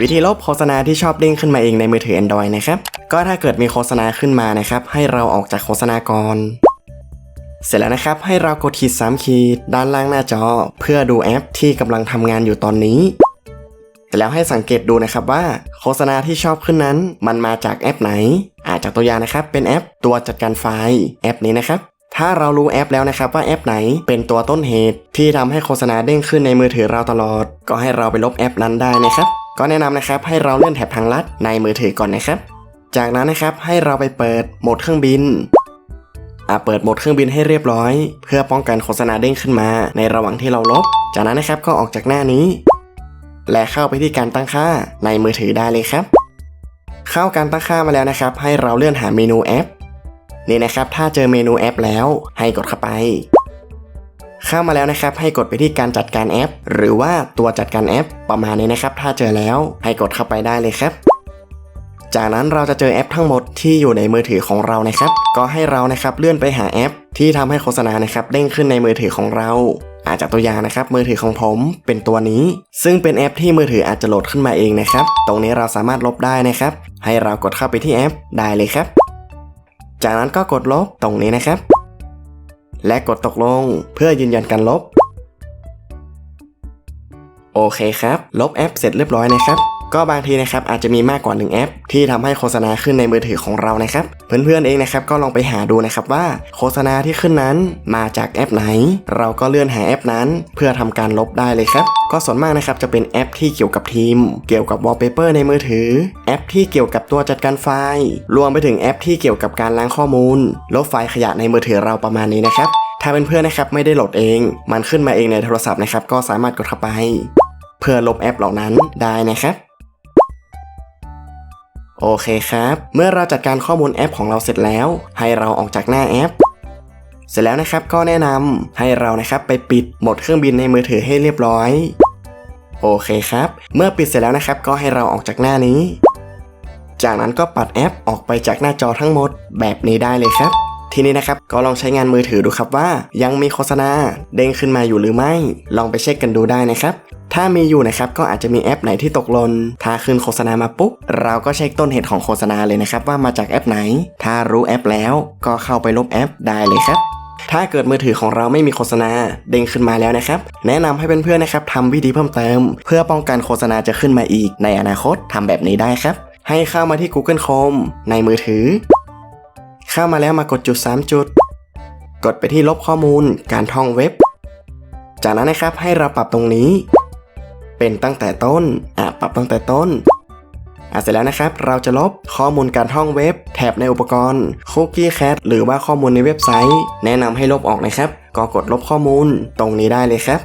วิธีลบโฆษณาที่ชอบเด้งขึ้นมาเองในมือถือ Android นะครับ ก็ถ้าเกิดมีโฆษณาขึ้นมานะครับ ให้เราออกจากโฆษณาก่อน เสร็จแล้วนะครับ ให้เรากดขีด3ขีดด้านล่างหน้าจอ เพื่อดูแอปที่กำลังทำงานอยู่ตอนนี้แล้วให้สังเกตดูนะครับว่า โฆษณาที่ชอบขึ้นนั้น มันมาจากแอปไหน อาจจากตัวอย่างนะครับเป็นแอปตัวจัดการไฟล์แอปนี้นะครับถ้าเรารู้แอปแล้วนะครับว่าแอปไหนเป็นตัวต้นเหตุ ที่ทำให้โฆษณาเด้งขึ้นในมือถือเราตลอด ก็ให้เราไปลบแอปนั้นได้นะครับ ก็แนะนำนะครับให้เราเลื่อนแถบทางลัดในมือถือก่อนนะครับ จากนั้นนะครับให้เราไปเปิดโหมดเครื่องบินอะเปิดโหมดเครื่องบินให้เรียบร้อย เพื่อป้องกันโฆษณาเด้งขึ้นมา ในระหว่างที่เราลบ จากนั้นนะครับก็ออกจากหน้านี้ และเข้าไปที่การตั้งค่าในมือถือได้เลยครับ เข้าการตั้งค่ามาแล้วนะครับ ให้เราเลื่อนหาเมนูแอปนี่นะครับถ้าเจอเมนูแอปแล้วให้กดเข้าไป เข้ามาแล้วนะครับ ให้กดไปที่การจัดการแอป หรือว่าตัวจัดการแอปประมาณนี้นะครับ ถ้าเจอแล้วให้กดเข้าไปได้เลยครับจากนั้นเราจะเจอแอปทั้งหมดที่อยู่ในมือถือของเรานะครับ ก็ให้เรานะครับเลื่อนไปหาแอป ที่ทำให้โฆษณานะครับเด้งขึ้นในมือถือของเรา อาจจากตัวอย่างนะครับ มือถือของผมเป็นตัวนี้ ซึ่งเป็นแอปที่มือถืออาจจะโหลดขึ้นมาเองนะครับ ตรงนี้เราสามารถลบได้นะครับ ให้เรากดเข้าไปที่แอปได้เลยครับ จากนั้นก็กดลบตรงนี้นะครับ และกดตกลงเพื่อยืนยันการลบ โอเคครับ ลบแอปเสร็จเรียบร้อยนะครับ ก็บางทีนะครับอาจจะมีมากกว่า 1 แอป ที่ทำให้โฆษณาขึ้นในมือถือของเรานะครับ เพื่อนๆเองนะครับก็ลองไปหาดูนะครับว่าโฆษณาที่ขึ้นนั้นมาจากแอปไหน เราก็เลื่อนหาแอปนั้น เพื่อทำการลบได้เลยครับ ก็ส่วนมากนะครับจะเป็นแอปที่เกี่ยวกับทีม เกี่ยวกับวอลเปเปอร์ในมือถือ แอปที่เกี่ยวกับตัวจัดการไฟล์รวมไปถึงแอปที่เกี่ยวกับการล้างข้อมูล ลบไฟล์ขยะในมือถือเราประมาณนี้นะครับถ้าเป็นเพื่อนๆนะครับไม่ได้โหลดเอง มันขึ้นมาเองในโทรศัพท์นะครับก็สามารถกดเข้าไป เพื่อลบแอปเหล่านั้นได้นะครับ โอเคครับ เมื่อเราจัดการข้อมูลแอปของเราเสร็จแล้ว ให้เราออกจากหน้าแอป เสร็จแล้วนะครับก็แนะนำให้เรานะครับไปปิดโหมดเครื่องบินในมือถือให้เรียบร้อย โอเคครับ เมื่อปิดเสร็จแล้วนะครับก็ให้เราออกจากหน้านี้ จากนั้นก็ปัดแอปออกไปจากหน้าจอทั้งหมดแบบนี้ได้เลยครับทีนี้นะครับก็ลองใช้งานมือถือดูครับว่า ยังมีโฆษณาเด้งขึ้นมาอยู่หรือไม่ ลองไปเช็คกันดูได้นะครับ ถ้ามีอยู่นะครับก็อาจจะมีแอปไหนที่ตกหล่นถ้าขึ้นโฆษณามาปุ๊บ เราก็เช็คต้นเหตุของโฆษณาเลยนะครับว่ามาจากแอปไหน ถ้ารู้แอปแล้วก็เข้าไปลบแอปได้เลยครับถ้าเกิดมือถือของเราไม่มีโฆษณาเด้งขึ้นมาแล้วนะครับ แนะนำให้เพื่อนๆนะครับทำวิธีเพิ่มเติม เพื่อป้องกันโฆษณาจะขึ้นมาอีกในอนาคตทำแบบนี้ได้ครับ ให้เข้ามาที่ Google Chrome ในมือถือ เข้ามาแล้วมากดจุด 3 จุด กดไปที่ลบข้อมูล การท่องเว็บ จากนั้นนะครับให้เราปรับตรงนี้ เป็นตั้งแต่ต้น อะปรับตั้งแต่ต้นอะเสร็จแล้วนะครับ เราจะลบข้อมูลการท่องเว็บ แถบในอุปกรณ์คุกกี้แคทหรือว่าข้อมูลในเว็บไซต์ แนะนำให้ลบออกนะครับ ก็กดลบข้อมูลตรงนี้ได้เลยครับ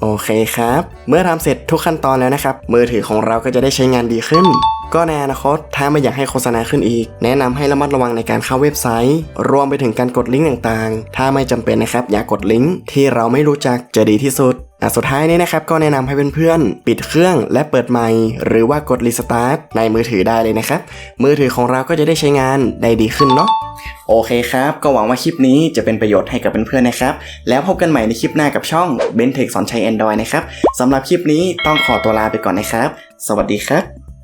โอเคครับ เมื่อทำเสร็จทุกขั้นตอนแล้วนะครับ มือถือของเราก็จะได้ใช้งานดีขึ้น ก็ในอนาคตถ้าไม่อยากให้โฆษณาขึ้นอีก แนะนำให้ระมัดระวังในการเข้าเว็บไซต์ รวมไปถึงการกดลิงก์ต่างๆ ถ้าไม่จำเป็นนะครับอย่ากกดลิงก์ที่เราไม่รู้จักจะดีที่สุดอะสุดท้ายนี้นะครับก็แนะนำให้เพื่อนๆปิดเครื่องและเปิดไมค์หรือว่ากดรีสตาร์ทในมือถือได้เลยนะครับ มือถือของเราก็จะได้ใช้งานได้ดีขึ้นเนาะโอเคครับ ก็หวังว่าคลิปนี้จะเป็นประโยชน์ให้กับเพื่อนๆนะครับ แล้วพบกันใหม่ในคลิปหน้ากับช่อง b e n t e c h สอนใช้ Android นะครับสำหรับคลิปนี้ต้องขอตัวลาไปก่อนนะครับ สวัสดีครับ